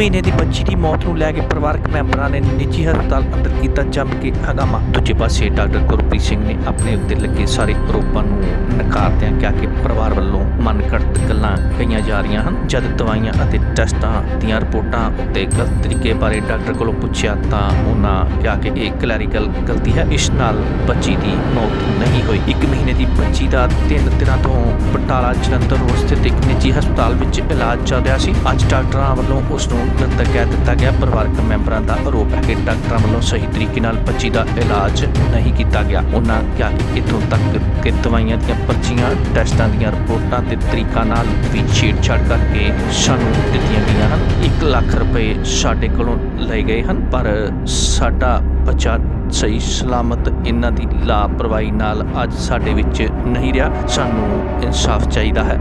ਮਹੀਨੇ ਦੀ ਬੱਚੀ ਦੀ ਮੌਤ ਨੂੰ ਲੈ ਕੇ ਪਰਿਵਾਰਕ ਮੈਂਬਰਾਂ ਨੇ ਨਿੱਜੀ ਹਸਪਤਾਲ ਅੰਦਰ ਕੀਤਾ ਜੰਮ ਕੇ ਹੰਗਾਮਾ। ਦੂਜੇ ਪਾਸੇ ਡਾਕਟਰ ਗੁਰਪ੍ਰੀਤ ਸਿੰਘ ਨੇ ਆਪਣੇ ਉੱਤੇ ਲੱਗੇ ਸਾਰੇ ਆਰੋਪਾਂ ਨੂੰ ਨਕਾਰਦਿਆਂ ਕਿਹਾ ਕਿ ਪਰਿਵਾਰ ਵੱਲੋਂ ਮਨਘੜਤ ਗੱਲਾਂ ਕਹੀਆਂ ਜਾ ਰਹੀਆਂ ਹਨ। ਜਦ ਦਵਾਈਆਂ ਅਤੇ ਟੈਸਟਾਂ ਦੀਆਂ ਰਿਪੋਰਟਾਂ ਉੱਤੇ ਗਲਤ ਤਰੀਕੇ ਬਾਰੇ ਡਾਕਟਰ ਕੋਲੋਂ ਪੁੱਛਿਆ ਤਾਂ ਉਹਨਾਂ ਕਿਹਾ ਕਿ ਇਹ ਕਲੈਰੀਕਲ ਗਲਤੀ ਹੈ। ਇਸ ਨਾਲ ਬੱਚੀ ਦੀ ਮੌਤ ਨਹੀਂ ਹੋਈ। ਇੱਕ ਮਹੀਨੇ ਦੀ ਬੱਚੀ ਦਾ ਤਿੰਨ ਦਿਨਾਂ ਤੋਂ ਬਟਾਲਾ ਜਲੰਧਰ ਰੋਡ ਸਥਿਤ ਇੱਕ ਨਿੱਜੀ ਹਸਪਤਾਲ ਵਿੱਚ ਇਲਾਜ ਚੱਲ ਰਿਹਾ ਸੀ। ਅੱਜ ਡਾਕਟਰਾਂ ਵੱਲੋਂ ਉਸ ਨੂੰ ਮ੍ਰਿਤਕ ਕਹਿ ਦਿੱਤਾ ਗਿਆ। ਪਰਿਵਾਰਕ ਮੈਂਬਰਾਂ ਦਾ ਆਰੋਪ ਹੈ ਕਿ ਡਾਕਟਰਾਂ ਵੱਲੋਂ ਸਹੀ ਤਰੀਕੇ ਨਾਲ ਬੱਚੀ ਦਾ ਇਲਾਜ ਨਹੀਂ ਕੀਤਾ ਗਿਆ। ਉਹਨਾਂ ਕਿਹਾ ਕਿ ਇੱਥੋਂ ਤੱਕ ਕਿ ਦਵਾਈਆਂ ਦੀਆਂ ਪਰਚੀਆਂ, ਟੈਸਟਾਂ ਦੀਆਂ ਰਿਪੋਰਟਾਂ ਤੇ ਤਰੀਕਾਂ ਨਾਲ ਵੀ ਛੇੜਛਾੜ ਕਰਕੇ ਸਾਨੂੰ ਦਿੱਤੀਆਂ ਗਈਆਂ ਹਨ। 1 ਲੱਖ ਰੁਪਏ ਸਾਡੇ ਕੋਲੋਂ ਲਏ ਗਏ ਹਨ, ਪਰ ਸਾਡਾ ਬੱਚਾ ਸਹੀ ਸਲਾਮਤ ਇਹਨਾਂ ਦੀ ਲਾਪਰਵਾਹੀ ਨਾਲ ਅੱਜ ਸਾਡੇ ਵਿੱਚ ਨਹੀਂ ਰਿਹਾ। ਸਾਨੂੰ ਇਨਸਾਫ ਚਾਹੀਦਾ ਹੈ।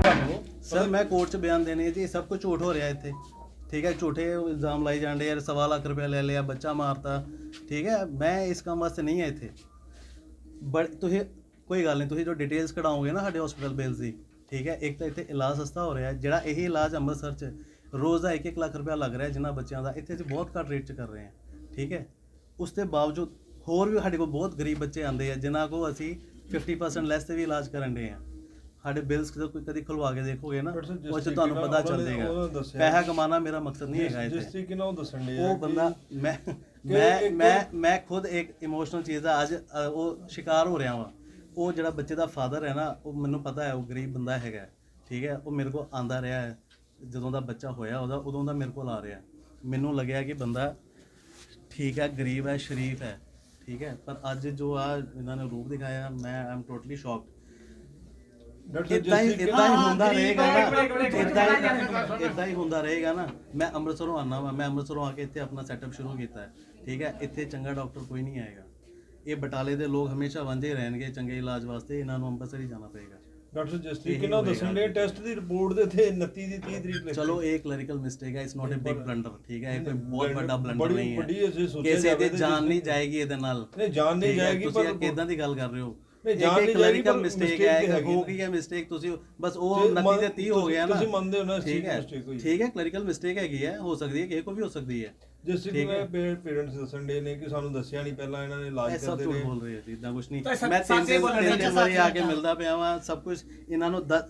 ਸਰ, ਮੈਂ ਕੋਰਟ 'ਚ ਬਿਆਨ ਦੇਣੇ ਜੀ ਸਭ ਕੁਝ ਝੂਠ ਹੋ ਰਿਹਾ ਇੱਥੇ। ਠੀਕ ਹੈ, ਝੂਠੇ ਇਲਜ਼ਾਮ ਲਾਈ ਜਾਂਦੇ ਯਾਰ ਸਵਾ ਲੱਖ ਰੁਪਏ ਲੈ ਲਿਆ, ਬੱਚਾ ਮਾਰਤਾ, ਠੀਕ ਹੈ, ਮੈਂ ਇਸ ਕੰਮ ਵਾਸਤੇ ਨਹੀਂ ਹੈ ਇੱਥੇ। ਬਟ ਤੁਸੀਂ, ਕੋਈ ਗੱਲ ਨਹੀਂ, ਤੁਸੀਂ ਜੋ ਡਿਟੇਲਸ ਕਢਾਓਗੇ ਨਾ ਸਾਡੇ ਹਸਪੀਟਲ ਬਿਲਸ ਦੀ, ਠੀਕ ਹੈ, ਇੱਕ ਤਾਂ ਇੱਥੇ ਇਲਾਜ ਸਸਤਾ ਹੋ ਰਿਹਾ, ਜਿਹੜਾ ਇਹ ਇਲਾਜ ਅੰਮ੍ਰਿਤਸਰ 'ਚ ਰੋਜ਼ ਦਾ 1-1 ਲੱਖ ਰੁਪਏ ਲੱਗ ਰਿਹਾ ਜਿਨ੍ਹਾਂ ਬੱਚਿਆਂ ਦਾ, ਇੱਥੇ ਅਸੀਂ ਬਹੁਤ ਘੱਟ ਰੇਟ 'ਚ ਕਰ ਰਹੇ ਹਾਂ, ਠੀਕ ਹੈ। ਉਸ ਦੇ ਬਾਵਜੂਦ ਹੋਰ ਵੀ ਸਾਡੇ ਕੋਲ ਬਹੁਤ ਗਰੀਬ ਬੱਚੇ ਆਉਂਦੇ ਆ, ਜਿਨ੍ਹਾਂ ਕੋ ਅਸੀਂ 50% ਲੈਸ ਤੇ ਵੀ ਇਲਾਜ ਕਰਨ ਦੇ ਆ ਸਾਡੇ ਬਿਲਸ ਕਦੇ ਕੋਈ ਕਦੀ ਖੁਲਵਾ ਕੇ ਦੇਖੋਗੇ ਨਾ ਜਿਸ ਉਹ 'ਚ ਤੁਹਾਨੂੰ ਪਤਾ ਚੱਲ ਜਾਏਗਾ ਪੈਸਾ ਕਮਾਉਣਾ ਮੇਰਾ ਮਕਸਦ ਨਹੀਂ ਹੈਗਾ ਜਿਸ ਇੱਥੇ। ਤਰੀਕੇ ਨਾਲ ਉਹ ਦੱਸਣ ਦੇ ਉਹ ਬੰਦਾ ਮੈਂ ਮੈਂ ਮੈਂ ਮੈਂ ਖੁਦ ਇੱਕ ਇਮੋਸ਼ਨਲ ਚੀਜ਼ ਦਾ ਅੱਜ ਉਹ ਸ਼ਿਕਾਰ ਹੋ ਰਿਹਾ ਵਾਂ। ਉਹ ਜਿਹੜਾ ਬੱਚੇ ਦਾ ਫਾਦਰ ਹੈ ਨਾ ਉਹ ਮੈਨੂੰ ਪਤਾ ਹੈ ਉਹ ਗਰੀਬ ਬੰਦਾ ਹੈਗਾ ਠੀਕ ਹੈ? ਉਹ ਮੇਰੇ ਕੋਲ ਆਂਦਾ ਰਿਹਾ ਹੈ। ਜਦੋਂ ਦਾ ਬੱਚਾ ਹੋਇਆ ਉਹਦਾ ਉਦੋਂ ਦਾ ਮੇਰੇ ਕੋਲ ਆ ਰਿਹਾ ਮੈਨੂੰ ਲੱਗਿਆ ਕਿ ਬੰਦਾ ਠੀਕ ਹੈ ਗਰੀਬ ਹੈ ਸ਼ਰੀਫ ਹੈ ਠੀਕ ਹੈ? ਪਰ ਅੱਜ ਜੋ ਆ ਇਹਨਾਂ ਨੇ ਰੂਪ ਦਿਖਾਇਆ ਮੈਂ ਆਮ ਟੋਟਲੀ ਸ਼ੌਕਡ ਇਦਾਂ ਹੀ ਇਦਾਂ ਹੀ ਹੁੰਦਾ ਰਹੇਗਾ ਨਾ। ਇਦਾਂ ਹੀ ਇਦਾਂ ਹੀ ਹੁੰਦਾ ਰਹੇਗਾ ਨਾ। ਮੈਂ ਅੰਮ੍ਰਿਤਸਰੋਂ ਆਨਾ ਵਾ ਮੈਂ ਅੰਮ੍ਰਿਤਸਰੋਂ ਆ ਕੇ ਇੱਥੇ ਆਪਣਾ ਸੈਟਅਪ ਸ਼ੁਰੂ ਕੀਤਾ ਹੈ। ਠੀਕ ਹੈ? ਇੱਥੇ ਚੰਗਾ ਡਾਕਟਰ ਕੋਈ ਨਹੀਂ ਆਏਗਾ। ਇਹ ਬਟਾਲੇ ਦੇ ਲੋਕ ਹਮੇਸ਼ਾ ਵਾਂਝੇ ਰਹਿਣਗੇ ਚੰਗੇ ਇਲਾਜ ਵਾਸਤੇ ਇਹਨਾਂ ਨੂੰ ਅੰਮ੍ਰਿਤਸਰ ਹੀ ਜਾਣਾ ਪਏਗਾ। ਡਾਕਟਰ ਜਿਸ ਤਰੀਕੇ ਨਾਲ ਦੱਸਣ ਦੇ ਟੈਸਟ ਦੀ ਰਿਪੋਰਟ ਦੇ ਇੱਥੇ 29 ਦੀ 30 ਤਰੀਕ ਲਿਖੀ। ਚਲੋ ਇਹ ਕਲੈਰੀਕਲ ਮਿਸਟੇਕ ਹੈ it's not a big blunder ਠੀਕ ਹੈ? ਇਹ ਕੋਈ ਬਹੁਤ ਵੱਡਾ ਬਲੰਡਰ ਨਹੀਂ ਹੈ। ਕਿਸੇ ਦੀ ਤੇ ਜਾਨ ਨਹੀਂ ਜਾਏਗੀ ਇਹਦੇ ਨਾਲ। ਨਹੀਂ ਜਾਨ ਨਹੀਂ ਜਾਏਗੀ ਤੁਸੀਂ ਪਰ ਕਿਦਾਂ ਦੀ ਗੱਲ ਕਰ ਰਹੇ ਹੋ। ਨਹੀਂ, ਜਾਨ ਨਹੀਂ ਜਾਏਗੀ, ਕਲੈਰੀਕਲ ਪਰ ਮਿਸਟੇਕ ਹੈ ਤੇ ਹੋ। ਗਈ ਹੈ ਮਿਸਟੇਕ ਤੁਸੀਂ ਬਸ ਉਹ ਜੇ 29 ਦੇ ਮੰਨ- 30 ਹੋ ਗਿਆ ਨਾ ਤੁਸੀਂ ਮੰਨਦੇ ਹੋ ਨਾ ਇਸ ਚੀਜ਼ ਠੀਕ ਦੀ ਹੈ mistake ਹੋਈ ਹੈ। ਠੀਕ ਹੈ ਕਲੈਰੀਕਲ ਮਿਸਟੇਕ ਹੈਗੀ ਹੈ ਹੋ ਸਕਦੀ ਹੈ ਕਿਸੇ ਕੋ ਵੀ ਹੋ ਸਕਦੀ ਹੈ ਜਿਸ ਤਰੀਕੇ ਠੀਕ ਹੈ। ਨਾਲ ਪੇਰੈਂਟਸ ਦੱਸਣ ਦੇ ਨੇ ਕਿ ਸਾਨੂੰ ਦੱਸਿਆ ਨਹੀਂ ਪਹਿਲਾਂ ਇਹਨਾਂ ਨੇ ਇਲਾਜ ਇਹ ਸਭ ਕਰਦੇ ਝੂਠ ਨੇ ਬੋਲ ਰਹੇ ਹੋ ਜੀ ਇਦਾਂ ਕੁਝ ਨਹੀਂ ਤਾਂ ਸੱਚ- ਮੈਂ ਤਿੰਨ ਸੱਚੇ ਦਿਨ ਬੋਲਣ ਤਿੰਨ ਦੇ ਦਿਨ ਵਾਰੀ ਆ ਕੇ ਮਿਲਦਾ ਪਿਆ ਵਾਂ ਸਭ ਕੁਝ ਇਹਨਾਂ ਨੂੰ ਦ-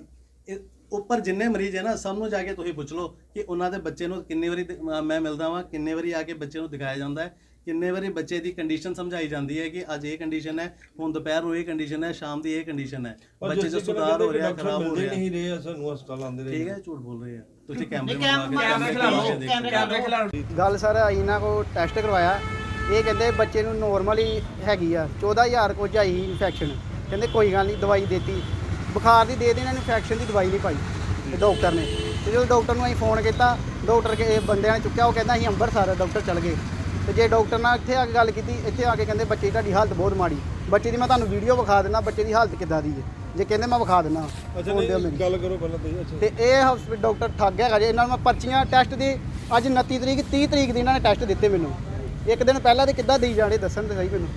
ਇਹ ਉੱਪਰ ਜਿੰਨੇ ਮਰੀਜ਼ ਹੈ ਨਾ ਸਭ ਨੂੰ ਜਾ ਕੇ ਤੁਸੀਂ ਪੁੱਛ ਲਓ ਕਿ ਉਹਨਾਂ ਦੇ ਬੱਚੇ ਨੂੰ ਕਿੰਨੇ ਵਾਰੀ ਦ- ਮ- ਮੈਂ ਮਿਲਦਾ ਵਾਂ ਕਿੰਨੇ ਵਾਰੀ ਆ ਕੇ ਬੱਚੇ ਨੂੰ ਦਿਖਾਇਆ ਜਾਂਦਾ ਹੈ ਕਿੰਨੇ ਵਾਰੀ ਬੱਚੇ ਦੀ ਕੰਡੀਸ਼ਨ ਸਮਝਾਈ ਜਾਂਦੀ ਹੈ ਕਿ ਅੱਜ ਇਹ ਕੰਡੀਸ਼ਨ ਹੈ ਹੁਣ ਦੁਪਹਿਰ ਨੂੰ ਇਹ ਕੰਡੀਸ਼ਨ ਹੈ ਸ਼ਾਮ ਦੀ ਇਹ ਕੰਡੀਸ਼ਨ ਹੈ। ਬੱਚੇ ਜਿਸ 'ਚ ਸੁਧਾਰ ਹੋ ਰਿਹਾ ਖਰਾਬ ਹੋ ਰਿਹਾ। ਨਹੀਂ ਰਹੇ ਸਾਨੂੰ ਹਸਪਤਾਲ ਆਉਂਦੇ ਰਹੇ ਠੀਕ ਹੈ ਝੂਠ ਬੋਲ ਰਹੇ ਆ। ਤੁਸੀਂ ਕੈਮਰੇ ਕੈਮਰੇ ਖਿਲਾਓ, ਹੋ। ਗੱਲ ਸਰ ਇਹਨਾਂ ਕੋ ਟੈਸਟ ਕਰਵਾਇਆ। ਇਹ ਕਹਿੰਦੇ ਬੱਚੇ ਨੂੰ ਨੋਰਮਲੀ ਹੈਗੀ ਆ 14000 ਕੁਝ ਆਈ ਇਨਫੈਕਸ਼ਨ ਕਹਿੰਦੇ ਕੋਈ ਗੱਲ ਨਹੀਂ ਦਵਾਈ ਦੇਤੀ। ਬੁਖਾਰ ਦੀ ਦੇ ਦੇ ਇਹਨਾਂ ਨੂੰ ਇਨਫੈਕਸ਼ਨ ਦੀ ਦਵਾਈ ਨਹੀਂ ਪਾਈ। ਤੇ ਡਾਕਟਰ ਨੇ। ਤੇ ਜਦੋਂ ਡਾਕਟਰ ਨੂੰ ਅਸੀਂ ਫੋਨ ਕੀਤਾ ਡਾਕਟਰ ਕੇ ਇਹ ਬੰਦਿਆਂ ਨੇ ਚੁੱਕਿਆ ਉਹ ਕਹਿੰਦਾ ਅਸੀਂ ਅੰਮ੍ਰਿਤਸਰ ਡਾਕਟਰ ਚਲ ਗਏ। ਤੇ ਜੇ ਡਾਕਟਰ ਨਾਲ ਇੱਥੇ ਆ ਕੇ ਗੱਲ ਕੀਤੀ ਇੱਥੇ ਆ ਕੇ ਕਹਿੰਦੇ ਬੱਚੇ ਦੀ ਤੁਹਾਡੀ ਹਾਲਤ ਬਹੁਤ ਮਾੜੀ। ਬੱਚੇ ਦੀ ਮੈਂ ਤੁਹਾਨੂੰ ਵੀਡੀਓ ਵਿਖਾ ਦਿੰਦਾ ਬੱਚੇ ਦੀ ਹਾਲਤ ਕਿੱਦਾਂ ਦੀ ਹੈ। ਜੇ ਕਹਿੰਦੇ ਮੈਂ ਵਿਖਾ ਦਿੰਦਾ ਅੱਛਾ ਨਹੀਂ। ਗੱਲ ਕਰੋ ਪਹਿਲਾਂ ਤੁਸੀਂ ਅੱਛਾ। ਤੇ ਇਹ ਹਸਪੀਟਲ ਡਾਕਟਰ ਠੱਗ ਹੈਗਾ ਜੀ ਇਹਨਾਂ ਨੂੰ ਮੈਂ ਪਰਚੀਆਂ ਟੈਸਟ ਦੀ ਅੱਜ 29 ਤਰੀਕ 30 ਤਰੀਕ ਦੀ ਇਹਨਾਂ ਨੇ ਟੈਸਟ ਦਿੱਤੇ ਮੈਨੂੰ। ਇੱਕ ਦਿਨ ਪਹਿਲਾਂ ਤੇ ਕਿੱਦਾਂ ਦੇਈ ਜਾਣੇ ਦੱਸਣ ਤੇ ਸਹੀ ਮੈਨੂੰ।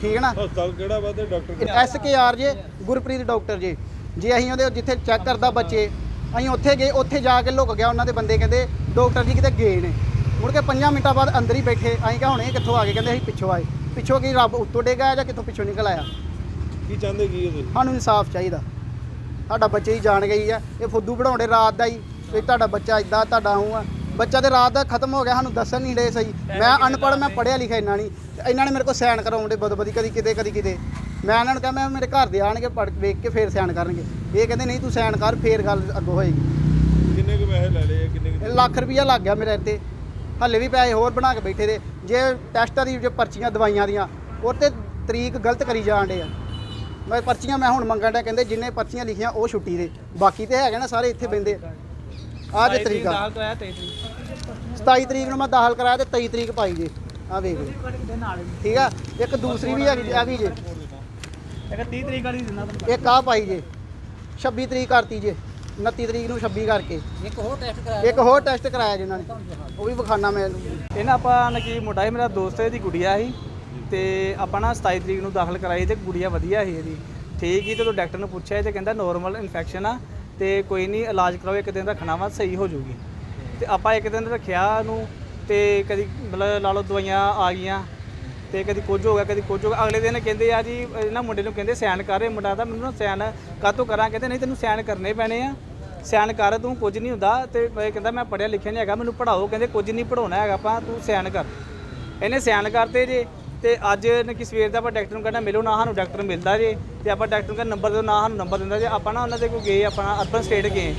ਠੀਕ ਹੈ ਨਾ? ਹਸਪਤਾਲ ਕਿਹੜਾ ਵਾ ਤੇ ਡਾਕਟਰ ਐਸ ਕੇ ਆਰ ਜੇ ਗੁਰਪ੍ਰੀਤ ਡਾਕਟਰ ਜੇ। ਜੇ ਅਸੀਂ ਉਹਦੇ ਜਿੱਥੇ ਚੈੱਕ ਕਰਦਾ ਬੱਚੇ ਅਸੀਂ ਉੱਥੇ ਗਏ ਉੱਥੇ ਜਾ ਕੇ ਲੁਕ ਗਿਆ ਉਹਨਾਂ ਦੇ ਬੰਦੇ ਕਹਿੰਦੇ ਡਾਕਟਰ ਜੀ ਕਿਤੇ ਗਏ ਨੇ। ਮੁੜ ਕੇ 5 ਮਿੰਟਾਂ ਬਾਅਦ ਅੰਦਰ ਹੀ ਬੈਠੇ ਅਸੀਂ ਕਿਹਾ ਹੁਣ ਇਹ ਕਿੱਥੋਂ ਆ ਗਏ ਕਹਿੰਦੇ ਅਸੀਂ ਪਿੱਛੋਂ ਆਏ। ਪਿੱਛੋਂ ਕੀ ਰੱਬ ਉੱਤੋਂ ਡੇਗਾ ਜਾਂ ਕਿੱਥੋਂ ਪਿੱਛੋਂ ਨਿਕਲ ਆਇਆ? ਕੀ ਚਾਹੁੰਦੇ ਕੀ ਇਹ ਸਾਨੂੰ ਇਨਸਾਫ ਚਾਹੀਦਾ। ਸਾਡਾ ਬੱਚੇ ਹੀ ਜਾਣ ਗਈ ਆ ਇਹ ਫੁੱਦੂ ਬਣਾਉਣੇ ਰਾਤ ਦਾ ਹੀ। ਵੀ ਤੁਹਾਡਾ ਬੱਚਾ ਇਦਾਂ ਤੁਹਾਡਾ ਹੂੰ ਆ। ਬੱਚਾ ਤੇ ਰਾਤ ਦਾ ਖਤਮ ਹੋ ਗਿਆ ਸਾਨੂੰ ਦੱਸਣ ਨਹੀਂ ਡੇ ਸਹੀ। ਮੈਂ ਅਨਪੜ੍ਹ ਮੈਂ ਪੜ੍ਹਿਆ ਲਿਖਿਆ ਇੰਨਾ ਨਹੀਂ। ਇਹਨਾਂ ਨੇ ਮੇਰੇ ਕੋਲ ਸਾਈਨ ਕਰਾਉਂਦੇ ਬਦਬਦੀ ਕਦੀ ਕਿਤੇ ਕਦੀ ਕਿਤੇ। ਮੈਂ ਇਹਨਾਂ ਨੂੰ ਕਿਹਾ ਮੈਂ ਮੇਰੇ ਘਰ ਦੇ ਆਣਗੇ ਪੜ੍ਹ ਵੇਖ ਕੇ ਫੇਰ ਸਾਈਨ ਕਰਨਗੇ। ਇਹ ਕਹਿੰਦੇ ਨਹੀਂ ਤੂੰ ਸਾਈਨ ਕਰ ਫੇਰ ਗੱਲ ਅੱਗੋਂ ਹੋਏਗੀ। ਕਿੰਨੇ ਕੁ ਪੈਸੇ ਲੈ ਲਏ ਕਿੰਨੇ ਲੱਖ ਰੁਪਈਆ ਲੱਗ ਗਿਆ ਮੇਰੇ ਤੇ। ਹੱਲੇ ਵੀ ਪੈਸੇ ਹੋਰ ਬਣਾ ਕੇ ਬੈਠੇ ਦੇ। ਜੇ ਟੈਸਟਾਂ ਦੀ ਜੇ ਪਰਚੀਆਂ ਦਵਾਈਆਂ ਦੀਆਂ ਉਹ ਤੇ ਤਰੀਕ ਗਲਤ ਕਰੀ ਜਾਣ ਡੇ ਆ। ਮੈਂ ਪਰਚੀਆਂ ਮੈਂ ਹੁਣ ਮੰਗਣ ਡਿਆ ਕਹਿੰਦੇ ਜਿੰਨੇ ਪਰਚੀਆਂ ਲਿਖੀਆਂ ਉਹ ਛੁੱਟੀ ਦੇ। ਬਾਕੀ ਤੇ ਹੈਗੇ ਨਾ ਸਾਰੇ ਇੱਥੇ ਬੰਦੇ। ਆਹ ਜੇ ਤਰੀਕ ਆ। 27 ਤਰੀਕ ਨੂੰ ਮੈਂ ਦਾਖਲ ਕਰਾਇਆ ਤੇ 23 ਤਰੀਕ ਪਾਈ ਜੇ। ਆਹ ਵੇਖ ਲਓ। ਠੀਕ ਆ? ਇੱਕ ਦੂਸਰੀ ਵੀ ਹੈਗੀ ਆ ਗਈ ਜੇ। ਇੱਕ 30 ਤਰੀਕ ਵਾਲੀ ਦਿੰਦਾ ਇੱਕ ਆ ਪਾਈ ਜੇ। 26 ਤਰੀਕ ਕਰਤੀ ਜੇ। 29 ਤਰੀਕ ਨੂੰ 26 ਕਰਕੇ। ਇੱਕ ਹੋਰ ਟੈਸਟ ਕਰਾਇਆ ਇੱਕ ਹੋਰ ਟੈਸਟ ਕਰਾਇਆ ਜਿਨ੍ਹਾਂ ਨੇ। ਉਹ ਵੀ ਵਿਖਾਣਾ ਮੈਂ ਇਹਨਾਂ। ਆਪਾਂ ਨਕੀ ਮੁੰਡਾ ਸੀ ਮੇਰਾ ਦੋਸਤ ਹੈ, ਇਹਦੀ ਗੁੜੀਆ ਸੀ। ਤੇ ਆਪਾਂ ਨਾ 27 ਤਰੀਕ ਨੂੰ ਦਾਖਲ ਕਰਾਈ ਤੇ ਗੁੜੀਆ ਵਧੀਆ ਸੀ ਇਹਦੀ। ਠੀਕ ਹੀ ਜਦੋਂ ਡਾਕਟਰ ਨੂੰ ਪੁੱਛਿਆ ਤੇ ਕਹਿੰਦਾ ਨੋਰਮਲ ਇਨਫੈਕਸ਼ਨ ਆ ਤੇ ਕੋਈ ਨਹੀਂ ਇਲਾਜ ਕਰਾਓ ਇੱਕ ਦਿਨ ਰੱਖਣਾ ਵਾ ਸਹੀ ਹੋ ਜਾਊਗੀ। ਤੇ ਆਪਾਂ ਇੱਕ ਦਿਨ ਰੱਖਿਆ ਉਹਨੂੰ ਤੇ ਕਦੀ ਮਤਲਬ ਲਾ ਲਓ ਦਵਾਈਆਂ ਆ ਗਈਆਂ। ਤੇ ਕਦੀ ਕੁਝ ਹੋ ਗਿਆ, ਕਦੀ ਕੁਝ ਹੋ ਗਿਆ। ਅਗਲੇ ਦਿਨ ਕਹਿੰਦੇ ਆ ਜੀ, ਇਹਨਾਂ ਮੁੰਡੇ ਨੂੰ ਕਹਿੰਦੇ ਸਾਈਨ ਕਰ ਇਹ ਮੁੰਡਾ ਤਾਂ ਮੈਨੂੰ ਨਾ ਸਾਈਨ ਕਾਹਤੋਂ ਕਰਾਂ? ਕਹਿੰਦੇ, ਨਹੀਂ, ਤੈਨੂੰ ਸਾਈਨ ਕਰਨੇ ਪੈਣੇ ਆ। ਸਾਈਨ ਕਰ, ਤੂੰ ਕੁਝ ਨਹੀਂ ਹੁੰਦਾ। ਤੇ ਕਹਿੰਦਾ, ਮੈਂ ਪੜਿਆ ਲਿਖਿਆ ਨਹੀਂ ਹੈਗਾ, ਮੈਨੂੰ ਪੜਾਓ ਕਹਿੰਦੇ, ਕੁਝ ਨਹੀਂ ਪੜਾਉਣਾ ਹੈਗਾ ਆਪਾਂ, ਤੂੰ ਸਾਈਨ ਕਰ। ਇਹਨੇ ਸਾਈਨ ਕਰਤੇ ਜੇ, ਤੇ ਅੱਜ ਨੇ ਕਿ ਸਵੇਰ ਦਾ ਆਪਾਂ ਡਾਕਟਰ ਨੂੰ ਕਹਿੰਦਾ, ਮਿਲੋ, ਨਾ ਸਾਨੂੰ ਡਾਕਟਰ ਮਿਲਦਾ ਜੇ। ਤੇ ਆਪਾਂ ਡਾਕਟਰ ਨੂੰ ਕਹਿੰਦਾ, ਨੰਬਰ ਦਿਓ, ਨਾ ਸਾਨੂੰ ਨੰਬਰ ਦਿੰਦਾ ਜੇ। ਆਪਾਂ ਨਾ ਉਹਨਾਂ ਦੇ ਕੋਲ ਗਏ, ਆਪਾਂ ਅਰਬਨ ਸਟੇਟ ਗਏ।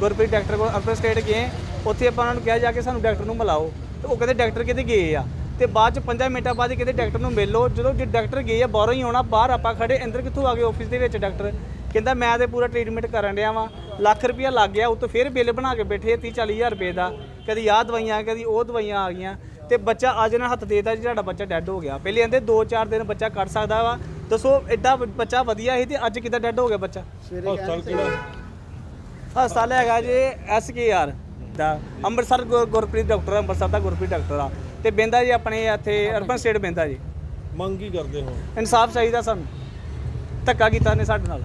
ਗੁਰਪ੍ਰੀਤ ਡਾਕਟਰ ਕੋਲ ਅਰਬਨ ਸਟੇਟ ਗਏ। ਉੱਥੇ ਆਪਾਂ ਉਹਨਾਂ ਨੂੰ ਕਿਹਾ, ਜਾ ਕੇ ਸਾਨੂੰ ਡਾਕਟਰ ਨੂੰ ਮਿਲਾਓ। ਤੇ ਉਹ ਕਹਿੰਦੇ, ਡਾਕਟਰ ਕਿਤੇ ਗਏ ਆ। ਤੇ ਬਾਅਦ ਚ 5 ਮਿੰਟਾਂ ਬਾਅਦ ਕਹਿੰਦੇ ਡਾਕਟਰ ਨੂੰ ਮਿਲ ਲਓ। ਜਦੋਂ ਜੇ ਡਾਕਟਰ ਗਏ ਆ ਬਾਹਰੋਂ ਹੀ ਆਉਣਾ ਬਾਹਰ ਆਪਾਂ ਖੜੇ ਅੰਦਰ ਕਿੱਥੋਂ ਆ ਗਏ ਆਫਿਸ ਦੇ ਵਿੱਚ ਡਾਕਟਰ? ਕਹਿੰਦਾ ਮੈਂ ਤੇ ਪੂਰਾ ਟ੍ਰੀਟਮੈਂਟ ਕਰਨ ਡਿਆ ਵਾਂ। ਲੱਖ ਰੁਪਇਆ ਲੱਗ ਗਿਆ ਉਤੋਂ ਫਿਰ ਬਿੱਲ ਬਣਾ ਕੇ ਬੈਠੇ 30 40 ਹਜ਼ਾਰ ਰੁਪਏ ਦਾ। ਕਦੀ ਆਹ ਦਵਾਈਆਂ ਕਦੀ ਉਹ ਦਵਾਈਆਂ ਆ ਗਈਆਂ। ਤੇ ਬੱਚਾ ਅੱਜ ਨਾਲ ਹੱਥ ਦੇਤਾ ਜੀ ਤੁਹਾਡਾ ਬੱਚਾ ਡੈੱਡ ਹੋ ਗਿਆ। ਪਹਿਲੇ ਕਹਿੰਦੇ 2-4 ਦਿਨ ਬੱਚਾ ਕੱਢ ਸਕਦਾ ਵਾ। ਦੱਸੋ ਐਡਾ ਬੱਚਾ ਵਧੀਆ ਸੀ ਤੇ ਅੱਜ ਕਿੱਦਾਂ ਡੈੱਡ ਹੋ ਗਿਆ ਬੱਚਾ? ਹਸਪਤਾਲ ਕਿਹੜਾ? ਹਸਪਤਾਲ ਹੈਗਾ ਜੀ ਐਸਕੇਆਰ ਦਾ। ਅੰਮ੍ਰਿਤਸਰ ਗੁਰ- ਗੁਰਪ੍ਰੀਤ ਡਾਕਟਰ ਅੰਮ੍ਰਿਤਸਰ ਦਾ ਗੁਰਪ੍ਰੀਤ ਡਾਕਟਰ ਆ। ਤੇ ਬਹਿੰਦਾ ਜੀ ਆਪਣੇ ਇੱਥੇ ਅਰਬਨ ਸਟੇਟ ਬਹਿੰਦਾ ਜੀ। ਮੰਗ ਕੀ ਕਰਦੇ ਹੋ? ਇਨਸਾਫ ਚਾਹੀਦਾ ਸਾਨੂੰ। ਧੱਕਾ ਕੀਤਾ ਨੇ ਸਾਡੇ ਨਾਲ।